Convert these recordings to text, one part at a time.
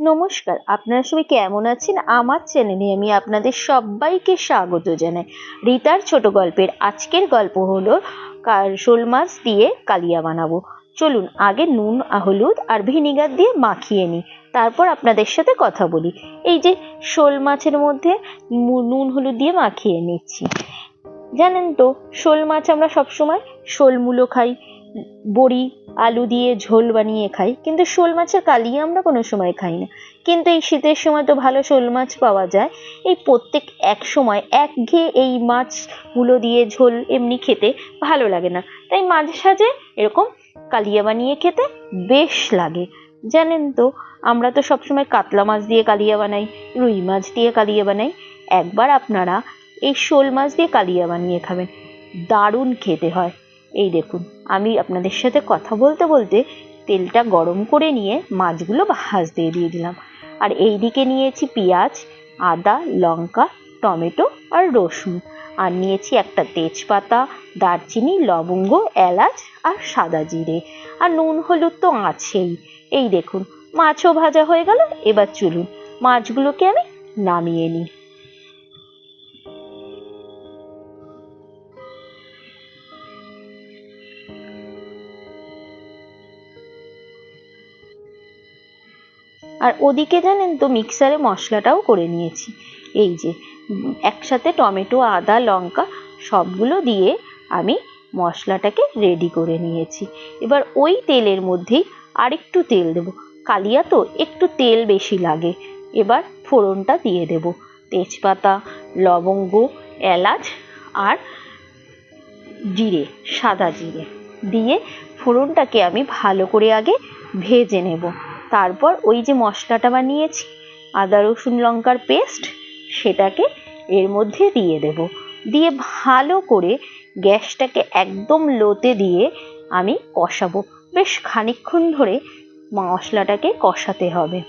নমস্কার, আপনারা সবাই কেমন আছেন? আমার চ্যানেলে আমি আপনাদের সবাইকে স্বাগত জানাই। রিতার ছোট গল্পের আজকের গল্প হলো শোল মাছ দিয়ে কালিয়া বানাবো। চলুন, আগে নুন, হলুদ আর ভিনিগার দিয়ে মাখিয়ে নিই। তারপর আপনাদের সাথে কথা বলি। এই যে শোল মাছের মধ্যে নুন, হলুদ দিয়ে মাখিয়ে নিচ্ছি। জানেন তো, শোল মাছ আমরা সবসময় শোল মূলো খাই, বড়ি আলু দিয়ে ঝোল বানিয়ে খাই, কিন্তু শোল মাছের কালিয়া আমরা কোনো সময় খাই না। কিন্তু এই শীতের সময় তো ভালো শোল মাছ পাওয়া যায়। এই প্রত্যেক এক সময় একঘেয়ে এই মাছগুলো দিয়ে ঝোল এমনি খেতে ভালো লাগে না। তাই মাঝে সাঝে এরকম কালিয়া বানিয়ে খেতে বেশ লাগে। জানেন তো, আমরা তো সবসময় কাতলা মাছ দিয়ে কালিয়া বানাই, রুই মাছ দিয়ে কালিয়া বানাই। একবার আপনারা এই শোল মাছ দিয়ে কালিয়া বানিয়ে খাবেন। দারুণ খেতে হয়। এই দেখুন, আমি আপনাদের সাথে কথা বলতে বলতে তেলটা গরম করে নিয়ে মাছগুলো ভাজতে দিয়ে দিলাম। আর এই দিকে নিয়েছি পেঁয়াজ, আদা, লঙ্কা, টমেটো আর রসুন। আর নিয়েছি একটা তেজপাতা, দারচিনি, লবঙ্গ, এলাচ আর সাদা জিরে। আর নুন হলুদ তো আছেই। এই দেখুন, মাছও ভাজা হয়ে গেল, এবার চলুন, মাছগুলোকে আমি নামিয়ে নিই। আর ওদিকে জানেন তো মিক্সারে মশলাটাও করে নিয়েছি। এই যে, একসাথে টমেটো, আদা, লঙ্কা সবগুলো দিয়ে আমি মশলাটাকে রেডি করে নিয়েছি। এবার ওই তেলের মধ্যেই আরেকটু তেল দেব। কালিয়া তো একটু তেল বেশি লাগে। এবার ফোড়নটা দিয়ে দেব। তেজপাতা, লবঙ্গ, এলাচ আর জিরে, সাদা জিরে দিয়ে ফোড়নটাকে আমি ভালো করে আগে ভেজে নেব। তারপর ওই যে মশলাটা বানিয়েছি, আদা, রসুন, লঙ্কার পেস্ট, সেটাকে এর মধ্যে দিয়ে দেব। দিয়ে ভালো করে গ্যাসটাকে একদম লোতে দিয়ে আমি কষাবো। বেশ খানিকক্ষণ ধরে মশলাটাকে কষাতে হবে।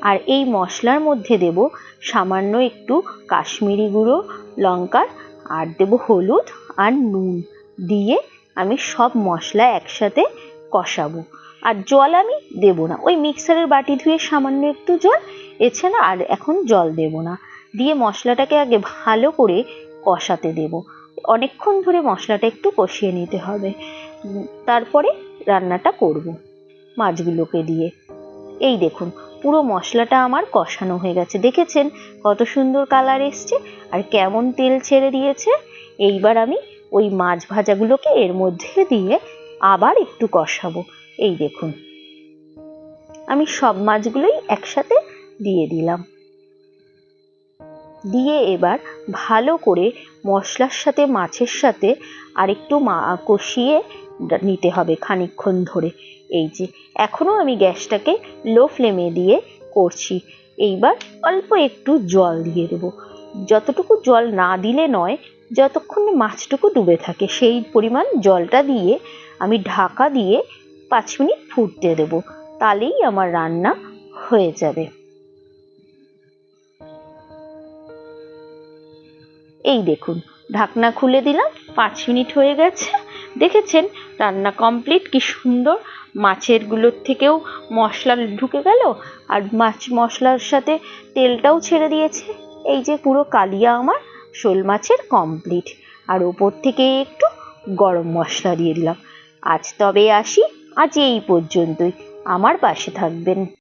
আর এই মশলার মধ্যে দেব সামান্য একটু কাশ্মীরি গুঁড়ো, লঙ্কার, আর দেব হলুদ আর নুন। দিয়ে আমি সব মশলা একসাথে কষাবো। আর জল আমি দেব না। ওই মিক্সারের বাটি ধুয়ে সামান্য একটু জল এছাড়া আর এখন জল দেব না। দিয়ে মশলাটাকে আগে ভালো করে কষাতে দেব। অনেকক্ষণ ধরে মশলাটা একটু কষিয়ে নিতে হবে। তারপরে রান্নাটা করব মাছগুলোকে দিয়ে। এই দেখুন, পুরো মশলাটা আমার কষানো হয়ে গেছে। দেখেছেন কত সুন্দর কালার এসছে, আর কেমন তেল ছেড়ে দিয়েছে। এইবার আমি ওই মাছ ভাজাগুলোকে এর মধ্যে দিয়ে আবার একটু কষাবো। এই দেখুন। আমি সব মাছগুলোই একসাথে দিয়ে দিলাম। দিয়ে এবার ভালো করে মশলার সাথে, মাছের সাথে আরেকটু মা, কষিয়ে নিতে হবে খানিকক্ষণ ধরে। এই যে, এখনও আমি গ্যাসটাকে লো ফ্লেমে দিয়ে করছি। এইবার অল্প একটু জল দিয়ে দেবো। যতটুকু জল না দিলে নয় যতক্ষণ মাছটুকু ডুবে থাকে, সেই পরিমাণ জলটা দিয়ে আমি ঢাকা দিয়ে পাঁচ মিনিট ফুটতে দেবো। তাহলেই আমার রান্না হয়ে যাবে। এই দেখুন, ঢাকনা খুলে দিলাম, পাঁচ মিনিট হয়ে গেছে। দেখেছেন, রান্না কমপ্লিট কি সুন্দর। মাছেরগুলোর থেকেও মশলা ঢুকে গেল, আর মাছ মশলার সাথে তেলটাও ছেড়ে দিয়েছে। এই যে পুরো কালিয়া আমার শোল মাছের কমপ্লিট আর ওপর থেকে একটু গরম মশলা দিয়ে দিলাম। আজ তবে আসি, আজ এই পর্যন্তই। আমার পাশে থাকবেন।